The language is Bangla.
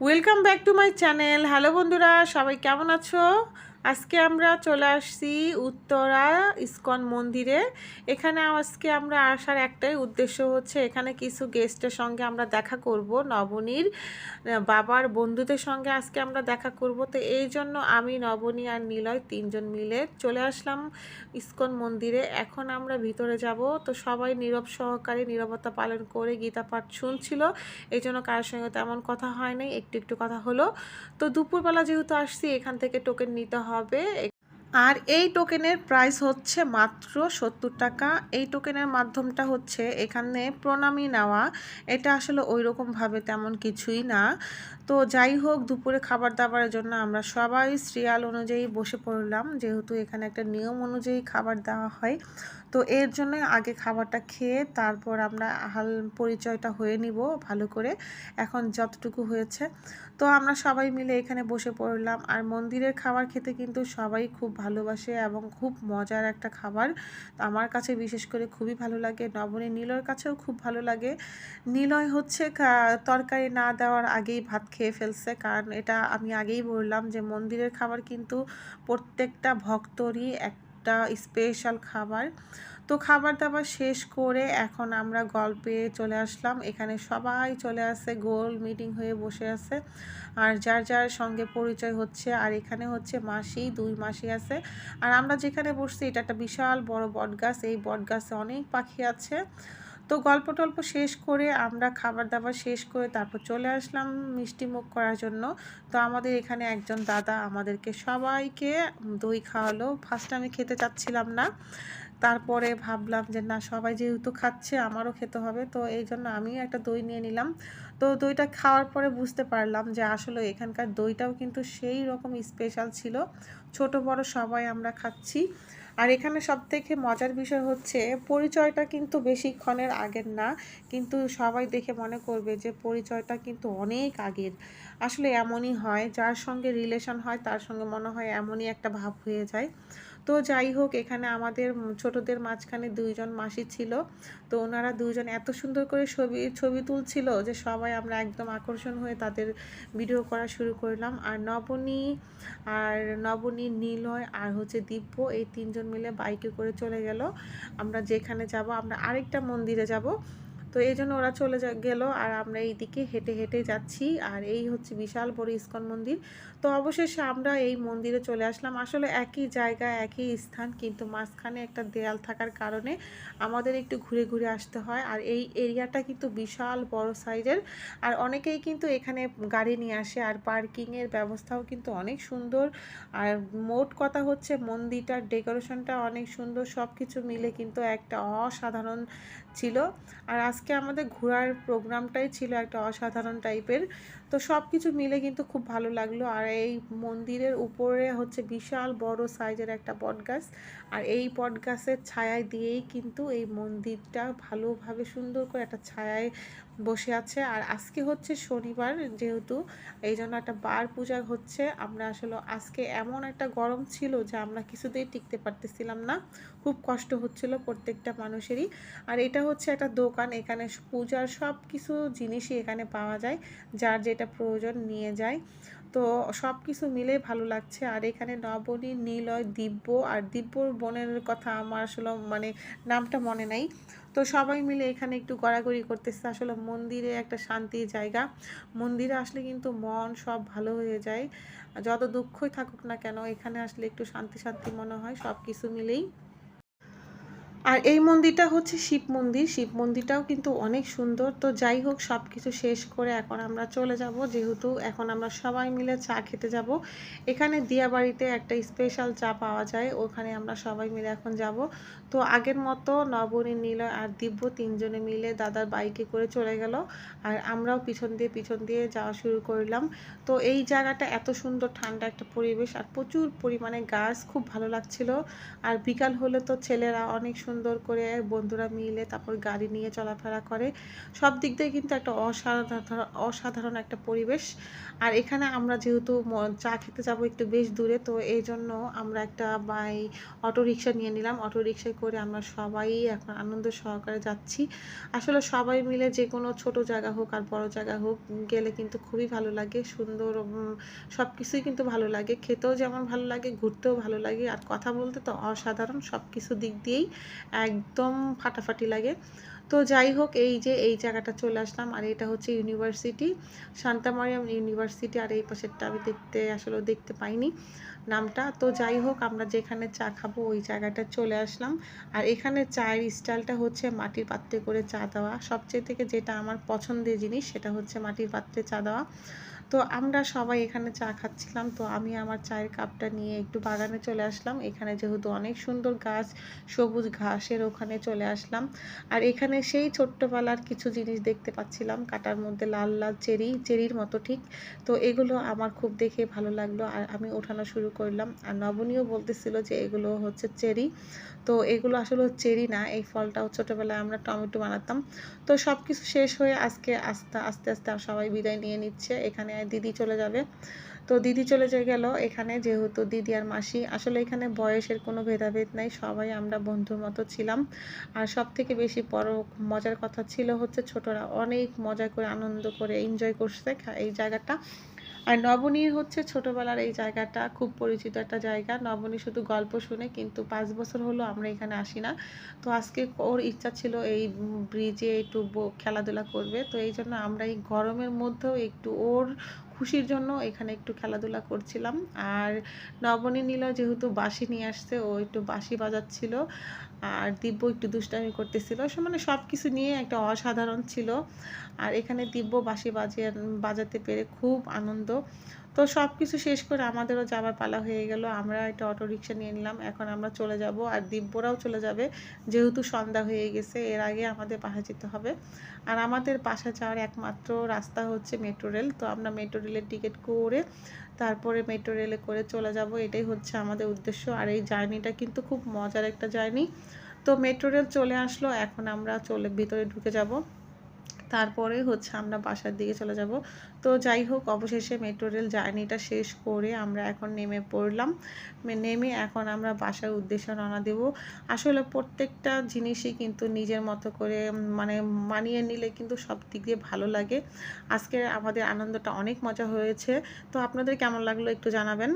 Welcome back to my channel hello বন্ধুরা সবাই কেমন আছো? আজকে আমরা চলে আসছি উত্তরা ইস্কন মন্দিরে। এখানে আজকে আমরা আসার একটাই উদ্দেশ্য হচ্ছে এখানে কিছু গেস্টের সঙ্গে আমরা দেখা করব, নবনীর বাবার বন্ধুদের সঙ্গে আজকে আমরা দেখা করব। তো এই জন্য আমি, নবনী আর নিলয় তিনজন মিলে চলে আসলাম ইস্কন মন্দিরে। এখন আমরা ভিতরে যাব। তো সবাই নীরব সহকারে নীরবতা পালন করে গীতা পাঠ শুনছিল। এই জন্য কারোর সঙ্গে তেমন কথা হয় নাই, একটু একটু কথা হলো। তো দুপুরবেলা যেহেতু আসছি, এখান থেকে টোকেন নিতে হবে। আর এই টোকেনের প্রাইস হচ্ছে মাত্র সত্তর টাকা। এই টোকেনের মাধ্যমটা হচ্ছে এখানে প্রণামী নেওয়া। এটা আসলে ওই রকমভাবে তেমন কিছুই না। তো যাই হোক, দুপুরে খাবার দাবারের জন্য আমরা সবাই সিরিয়াল অনুযায়ী বসে পড়লাম। যেহেতু এখানে একটা নিয়ম অনুযায়ী খাবার দেওয়া হয়। তো এর জন্য আগে খাবারটা খেয়ে তারপর আমরা হাল পরিচয়টা হয়ে নিব ভালো করে, এখন যতটুকু হয়েছে। তো আমরা সবাই মিলে এখানে বসে পড়লাম। আর মন্দিরের খাবার খেতে কিন্তু সবাই খুব ভালোবাসে এবং খুব মজার একটা খাবার। আমার কাছে বিশেষ করে খুবই ভালো লাগে। নবনী নীলয়ের কাছেও খুব ভালো লাগে। নীলয় হচ্ছে তরকারি না দেওয়ার আগেই ভাত খেয়ে ফেলছে। কারণ এটা আমি আগেই বললাম যে মন্দিরের খাবার কিন্তু প্রত্যেকটা ভক্তরই একটা স্পেশাল খাবার। তো খাবার দাবার শেষ করে এখন আমরা গল্পে চলে আসলাম। এখানে সবাই চলে আসে, গোল মিটিং হয়ে বসে আছে। আর যার যার সঙ্গে পরিচয় হচ্ছে, আর এখানে হচ্ছে মাসি, দুই মাসি আছে। আর আমরা যেখানে বসছি, এটা একটা বিশাল বড় বটগাছ। এই বটগাছে অনেক পাখি আছে। তো গল্প টল্প শেষ করে আমরা খাবার দাবার শেষ করে তারপর চলে আসলাম মিষ্টি মুখ করার জন্য। তো আমাদের এখানে একজন দাদা আমাদেরকে সবাইকে দই খাওয়ালো। ফার্স্ট আমি খেতে চাচ্ছিলাম না। তারপরে ভাবলাম যে, না, সবাই যেহেতু খাচ্ছে, আমারও খেতে হবে। তো এই জন্য আমিও একটা দই নিয়ে নিলাম। তো দইটা খাওয়ার পরে বুঝতে পারলাম যে, আসলে এখানকার দইটাও কিন্তু সেই রকম স্পেশাল ছিল। ছোট বড় সবাই আমরা খাচ্ছি। আর এখানে সব থেকে মজার বিষয় হচ্ছে, পরিচয়টা কিন্তু বেশিক্ষণের আগের না, কিন্তু সবাই দেখে মনে করবে যে পরিচয়টা কিন্তু অনেক আগের। আসলে এমনই হয়, যার সঙ্গে রিলেশন হয়, তার সঙ্গে মনে হয় এমনই একটা ভাব হয়ে যায়। তো যাই হোক, এখানে আমাদের ছোটদের মাঝখানে দুইজন মাসি ছিল। তো ওনারা দুইজন এত সুন্দর করে ছবি ছবি তুলছিল যে সবাই আমরা একদম আকর্ষণ হয়ে তাদের ভিডিও করা শুরু করলাম। আর নবনী আর নবনী, নীলয় আর হচ্ছে দিব্য, এই তিনজন মিলে বাইকে করে চলে গেল। আমরা যেখানে যাব, আমরা আরেকটা মন্দিরে যাব। তো এই জন্য ওরা চলে গেল আর আমরা এইদিকে হেঁটে হেঁটে যাচ্ছি আর এই হচ্ছে বিশাল বড় ইস্কন মন্দির। তো অবশেষে আমরা এই মন্দিরে চলে আসলাম। আসলে একই জায়গা, একই স্থান কিন্তু মাঝখানে একটা দেয়াল থাকার কারণে আমাদের একটু ঘুরে ঘুরে আসতে হয়। আর এই এরিয়াটা কিন্তু বিশাল বড় সাইজের। আর অনেকেই কিন্তু এখানে গাড়ি নিয়ে আসে আর পার্কিংয়ের ব্যবস্থাও কিন্তু অনেক সুন্দর। আর মোট কথা হচ্ছে মন্দিরটার ডেকোরেশনটা অনেক সুন্দর। সব কিছু মিলে কিন্তু একটা অসাধারণ ছিল। আর আজকে আমাদের ঘোরার প্রোগ্রামটাই ছিল একটা অসাধারণ টাইপের তো সব কিছু মিলে কিন্তু খুব ভালো লাগল। আর এই মন্দিরের উপরে হচ্ছে বিশাল বড় সাইজের একটা বটগাছ। আর এই বটগাছের ছায়ায় দিয়েই কিন্তু এই মন্দিরটা ভালোভাবে সুন্দর করে একটা ছায়ায় বসে আছে। আর আজকে হচ্ছে শনিবার যেহেতু, এই জন্য একটা বার পূজা হচ্ছে। আমরা আসলে আজকে এমন একটা গরম ছিল যে আমরা কিছুতেই টিকতে পারতেছিলাম না। খুব কষ্ট হচ্ছিল প্রত্যেকটা মানুষেরই। আর এটা হচ্ছে একটা দোকান, এখানে পূজার সব কিছু জিনিসই এখানে পাওয়া যায়। যার যেটা প্রয়োজন নিয়ে যায়। তো সব কিছু মিলে ভালো লাগছে। আর এখানে নবনী, নীলয়, দিব্য আর দিব্যর বোনের কথা আমার আসলে মানে নামটা মনে নাই। তো সবাই মিলে এখানে একটু গড়াগড়ি করতেছে। আসলে মন্দিরে একটা শান্তির জায়গা। মন্দিরে আসলে কিন্তু মন সব ভালো হয়ে যায়। যত দুঃখই থাকুক না কেন, এখানে আসলে একটু শান্তি শান্তি মনে হয়। সব কিছু মিলেই। আর এই মন্দিরটা হচ্ছে শিব মন্দির। শিব মন্দিরটাও কিন্তু অনেক সুন্দর। তো যাই হোক সব কিছু শেষ করে এখন আমরা চলে যাব। যেহেতু এখন আমরা সবাই মিলে চা খেতে যাব। এখানে দিয়াবাড়িতে একটা স্পেশাল চা পাওয়া যায়। ওখানে আমরা সবাই মিলে এখন যাব। তো আগের মতো নবনী নীল আর দিব্য তিনজনে মিলে দাদার বাইকে করে চলে গেল। আর আমরাও পিছন দিয়ে পিছন দিয়ে যাওয়া শুরু করলাম। তো এই জায়গাটা এত সুন্দর, ঠান্ডা একটা পরিবেশ। আর প্রচুর পরিমাণে গাছ, খুব ভালো লাগছিল। আর বিকাল হলে তো ছেলেরা অনেক সুন্দর করে বন্ধুরা মিলে তারপর গাড়ি নিয়ে চলাফেরা করে। সব দিক দিয়ে কিন্তু একটা অসাধারণ অসাধারণ একটা পরিবেশ। আর এখানে আমরা যেহেতু চা খেতে যাব একটু বেশ দূরে, তো এই জন্য আমরা একটা বাই অটো রিক্সা নিয়ে নিলাম। অটো রিক্সায় করে আমরা সবাই এখন আনন্দ সহকারে যাচ্ছি। আসলে সবাই মিলে যে কোনো ছোট জায়গা হোক আর বড় জায়গা হোক গেলে কিন্তু খুবই ভালো লাগে। সুন্দর সব কিছুই কিন্তু ভালো লাগে। খেতেও যেমন ভালো লাগে, ঘুরতেও ভালো লাগে। আর কথা বলতে তো অসাধারণ সব কিছু দিক দিয়েই। একদম ফাটাফাটি লাগে। তো যাই হোক, এই যে এই জায়গাটা চলে আসলাম আর এটা হচ্ছে ইউনিভার্সিটি। শান্তামারিয়াম ইউনিভার্সিটি আর এই পাশেরটা আমি দেখতে আসলে দেখতে পাইনি। নামটা। তো যাই হোক, আমরা যেখানে চা খাব ওই জায়গাটা চলে আসলাম। আর এখানে চায়ের স্টাইলটা হচ্ছে মাটির পাত্রে করে চা দেওয়া। সবচেয়ে থেকে যেটা আমার পছন্দের জিনিস সেটা হচ্ছে মাটির পাত্রে চা দেওয়া। তো আমরা সবাই এখানে চা খাচ্ছিলাম। তো আমি আমার চায়ের কাপটা নিয়ে একটু বাগানে চলে আসলাম। এখানে যেহেতু অনেক সুন্দর গাছ, সবুজ ঘাসের ওখানে চলে আসলাম। আর এখানে সেই ছোট্টবেলার কিছু জিনিস দেখতে পাচ্ছিলাম। কাটার মধ্যে লাল লাল চেরি, চেরির মতো ঠিক। তো এগুলো আমার খুব দেখে ভালো লাগল। আর আমি ওঠানো শুরু করলাম। আর নবনীয় বলতেছিল যে এগুলো হচ্ছে চেরি। তো এগুলো আসলে চেরি না, এই ফলটাও ছোটোবেলায় আমরা টমেটো বানাতাম। তো সব কিছু শেষ হয়ে আজকে আস্তে আস্তে আস্তে সবাই বিদায় নিয়ে নিচ্ছে। এখানে দিদি চলে যাবে। তো দিদি চলে যে গেল, এখানে যেহেতু দিদি আর মাসি, আসলে এখানে বয়সের কোনো ভেদাভেদ নাই। সবাই আমরা বন্ধুর মতো ছিলাম। আর সব থেকে বেশি বড় মজার কথা ছিল হচ্ছে ছোটরা। অনেক মজা করে, আনন্দ করে এনজয় করছে এই জায়গাটা। আর নবনীর হচ্ছে ছোটবেলার এই জায়গাটা, খুব পরিচিত একটা জায়গা। নবনী শুধু গল্প শুনে কিন্তু পাঁচ বছর হলো আমরা এখানে আসি না। তো আজকে ওর ইচ্ছা ছিল এই ব্রিজে একটু খেলাধুলা করবে। তো এই জন্য আমরা এই গরমের মধ্যেও একটু ওর খুশির জন্য এখানে একটু খেলাধুলা করছিলাম। আর নবনী নীল যেহেতু বাঁশি নিয়ে আসছে, ও একটু বাঁশি বাজাচ্ছিল আর দিব্য একটু দুষ্টামি করতেছিল। সে মানে সব কিছু নিয়ে একটা অসাধারণ ছিল। আর এখানে দিব্য বাঁশি বাজিয়ে, বাজাতে পেরে খুব আনন্দ। তো সব কিছু শেষ করে আমাদেরও যাবার পালা হয়ে গেল। আমরা একটা অটো রিক্সা নিয়ে নিলাম, এখন আমরা চলে যাব আর দিব্যরাও চলে যাবে, যেহেতু সন্ধ্যা হয়ে গেছে, এর আগে আমাদের বাসা যেতে হবে। আর আমাদের পাশা যাওয়ার একমাত্র রাস্তা হচ্ছে মেট্রো রেল, তো আমরা মেট্রো রেলের টিকিট করে, তারপরে মেট্রো রেলে করে চলে যাব, এটাই হচ্ছে আমাদের উদ্দেশ্য। আর এই জার্নিটা কিন্তু খুব মজার একটা জার্নি। তো মেট্রো রেল চলে আসলো, এখন আমরা চলে ভিতরে ঢুকে যাব। তারপরে হচ্ছে আমরা বাসার দিকে চলে যাব। তো যাই হোক, অবশেষে মেট্রো রেল জার্নিটা শেষ করে আমরা এখন নেমে পড়লাম। নেমে এখন আমরা বাসার উদ্দেশ্যে রওনা দেব। আসলে প্রত্যেকটা জিনিসই কিন্তু নিজের মতো করে মানে মানিয়ে নিলে কিন্তু সব দিক দিয়ে ভালো লাগে। আজকে আমাদের আনন্দটা অনেক মজা হয়েছে। তো আপনাদের কেমন লাগল একটু জানাবেন।